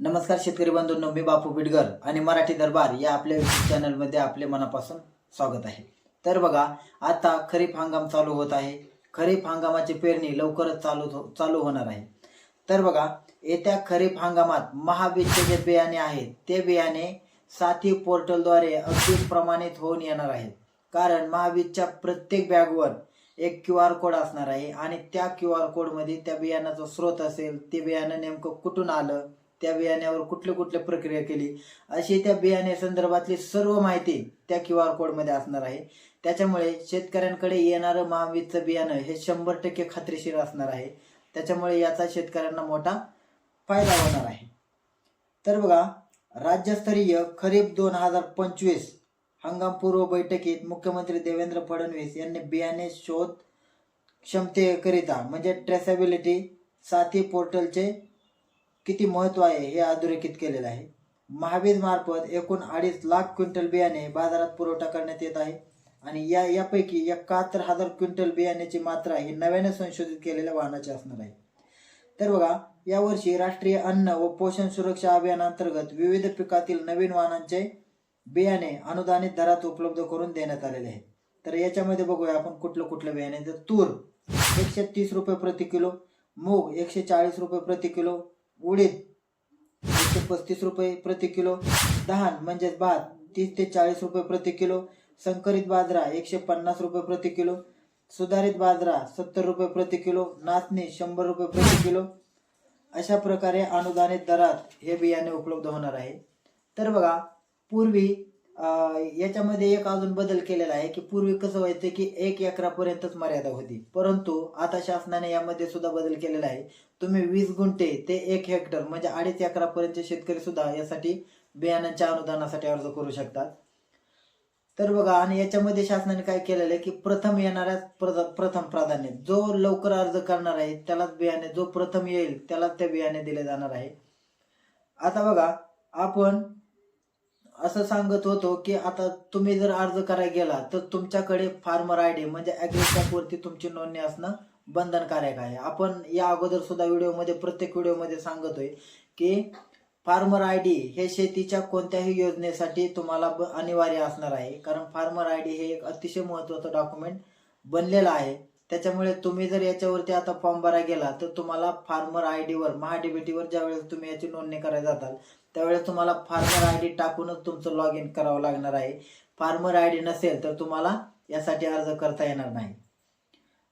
नमस्कार शेतकरी बंधूंनो मी बापू बिडगर आणि मराठी दरबार या आपल्या युट्यूब चॅनलमध्ये आपले मनापासून स्वागत आहे. तर बघा आता खरीप हंगाम चालू होत आहे. खरीप हंगामाची पेरणी लवकरच चालू हो-, चालू होणार आहे. तर बघा येत्या खरीप हंगामात महाबीजचे जे बियाणे आहेत ते बियाणे साथी पोर्टलद्वारे अगदी प्रमाणित होऊन येणार आहेत. कारण महाबीजच्या प्रत्येक बॅगवर एक क्यू आर कोड असणार आहे आणि त्या क्यू आर कोडमध्ये त्या बियाणाचा स्रोत असेल ते बियाणं नेमकं कुठून आलं त्या बियाण्यावर कुठले कुठले प्रक्रिया केली? अशी त्या बियाणे संदर्भातली सर्व माहिती त्या क्यू आर कोडमध्ये असणार आहे. त्याच्यामुळे शेतकऱ्यांकडे येणारं महावीजचं बियाणं हे शंभर टक्के खात्रीशीर असणार आहे. त्याच्यामुळे याचा शेतकऱ्यांना मोठा फायदा होणार आहे. तर बघा राज्यस्तरीय खरीप दोन हजार पंचवीस हंगामपूर्व बैठकीत मुख्यमंत्री देवेंद्र फडणवीस यांनी बियाणे शोध क्षमतेकरिता म्हणजे ट्रेसेबिलिटी साथी पोर्टलचे किती महत्त्व आहे हे अधोरेखित केलेलं आहे. महाबीज मार्फत एकूण अडीच लाख क्विंटल बियाणे बाजारात पुरवठा करण्यात येत आहे आणि या यापैकी एकाहत्तर हजार क्विंटल बियाण्याची मात्रा ही नव्याने संशोधित केलेल्या वाहनाची असणार आहे. तर बघा यावर्षी राष्ट्रीय अन्न व पोषण सुरक्षा अभियानांतर्गत विविध पिकातील नवीन वाहनांचे बियाणे अनुदानित दरात उपलब्ध करून देण्यात आलेले आहे तर याच्यामध्ये बघूया आपण कुठलं कुठलं बियाणे. तर तूर एकशे तीस रुपये प्रति किलो मूग एकशे चाळीस रुपये प्रति किलो उडीद एकशे पस्तीस रुपये प्रति किलो दहान म्हणजेच भात तीस ते चाळीस रुपये प्रति किलो संकरित बाजरा एकशे पन्नास रुपये प्रति किलो सुधारित बाजरा सत्तर रुपये प्रति किलो नाचणी शंभर रुपये प्रति किलो. अशा प्रकारे अनुदानित दरात हे बियाणे उपलब्ध होणार आहे. तर बघा पूर्वी याच्यामध्ये एक अजून बदल केलेला आहे की पूर्वी कसं व्हायचं की एक एकरापर्यंतच मर्यादा होती. परंतु आता शासनाने यामध्ये सुद्धा बदल केलेला आहे. तुम्ही वीस गुंठे ते एक हेक्टर म्हणजे अडीच एकरापर्यंतचे शेतकरी सुद्धा यासाठी बियाणांच्या अनुदानासाठी अर्ज करू शकतात. तर बघा आणि याच्यामध्ये शासनाने काय केलेलं आहे की प्रथम येणाऱ्या प्रथम प्राधान्य जो लवकर अर्ज करणार आहे त्यालाच बियाणे जो प्रथम येईल त्यालाच ते बियाणे दिले जाणार आहे. आता बघा आपण असं सांगत होतो की आता तुम्ही जर अर्ज करायला गेला तर तुमच्याकडे फार्मर आय डी म्हणजे ऍग्रीस्टॅक वरती तुमची नोंदणी असणं बंधनकारक आहे. आपण या अगोदर सुद्धा व्हिडिओमध्ये प्रत्येक व्हिडिओमध्ये सांगतोय की फार्मर आय डी हे शेतीच्या कोणत्याही योजनेसाठी तुम्हाला ब- अनिवार्य असणार आहे. कारण फार्मर आय डी हे एक अतिशय महत्वाचं डॉक्युमेंट बनलेलं आहे. त्याच्यामुळे तुम्ही जर याच्यावरती आता फॉर्म भरा गेला तर तुम्हाला फार्मर आय डीवर महाडीबीटीवर ज्यावेळेस तुम्ही याची नोंदणी करायला जाताल त्यावेळेस तुम्हाला फार्मर आय डी टाकूनच तुमचं लॉग इन करावं लागणार आहे. फार्मर आय डी नसेल तर तुम्हाला यासाठी अर्ज करता येणार नाही.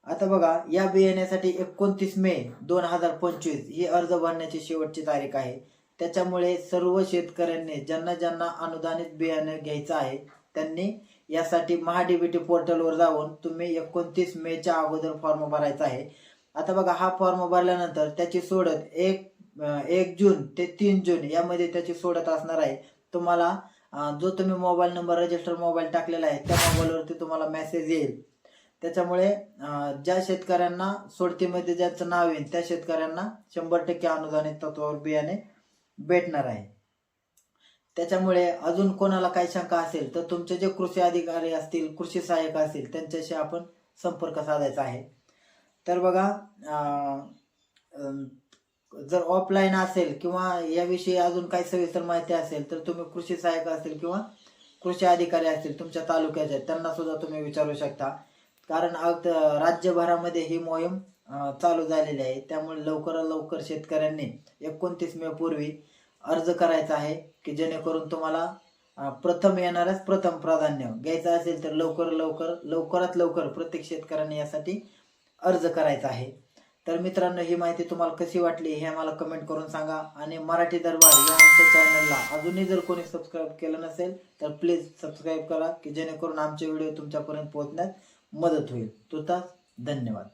आता बघा या बियाण्यासाठी एकोणतीस मे दोन हजार पंचवीस ही अर्ज भरण्याची शेवटची तारीख आहे. त्याच्यामुळे सर्व शेतकऱ्यांनी ज्यांना ज्यांना अनुदानित बियाणं घ्यायचं आहे त्यांनी यासाठी महाडीबीटी पोर्टलवर जाऊन तुम्ही एकोणतीस मेच्या अगोदर फॉर्म भरायचा आहे. आता बघा हा फॉर्म भरल्यानंतर त्याची सोडत एक एक जून ते तीन जून यामध्ये त्याची सोडत असणार आहे. तुम्हाला जो तुम्ही मोबाईल नंबर रजिस्टर मोबाईल टाकलेला आहे त्या मोबाईलवरती तुम्हाला मेसेज येईल. त्याच्यामुळे ज्या शेतकऱ्यांना सोडतीमध्ये ज्याचं नाव येईल त्या शेतकऱ्यांना शंभर टक्के अनुदानित तत्वावर बियाणे भेटणार आहे. त्याच्यामुळे अजून कोणाला काही शंका असेल तर तुमचे जे कृषी अधिकारी असतील कृषी सहाय्यक असतील त्यांच्याशी आपण संपर्क साधायचा आहे. तर बघा जर ऑफलाईन असेल किंवा याविषयी अजून काही सविस्तर माहिती असेल तर तुम्ही कृषी सहाय्यक असतील किंवा कृषी अधिकारी असतील तुमच्या तालुक्याचे त्यांना सुद्धा तुम्ही विचारू शकता. कारण राज्यभरामध्ये ही मोहीम चालू झालेली आहे. त्यामुळे लवकरात लवकर शेतकऱ्यांनी एकोणतीस मे पूर्वी अर्ज करायचा आहे की जेणेकरून तुम्हाला प्रथम येणारच प्रथम प्राधान्य घ्यायचं असेल तर लवकर लवकर लवकरात लवकर प्रत्येक शेतकऱ्यांनी यासाठी अर्ज करायचा आहे. तर मित्रांनो ही माहिती तुम्हाला कशी वाटली हे आम्हाला कमेंट करून सांगा आणि मराठी दरबार या आमच्या चॅनलला अजूनही जर कोणी सबस्क्राईब केलं नसेल तर प्लीज सबस्क्राईब करा की जेणेकरून आमचे व्हिडिओ तुमच्यापर्यंत पोहोचण्यात मदत होईल. तुर्तास धन्यवाद.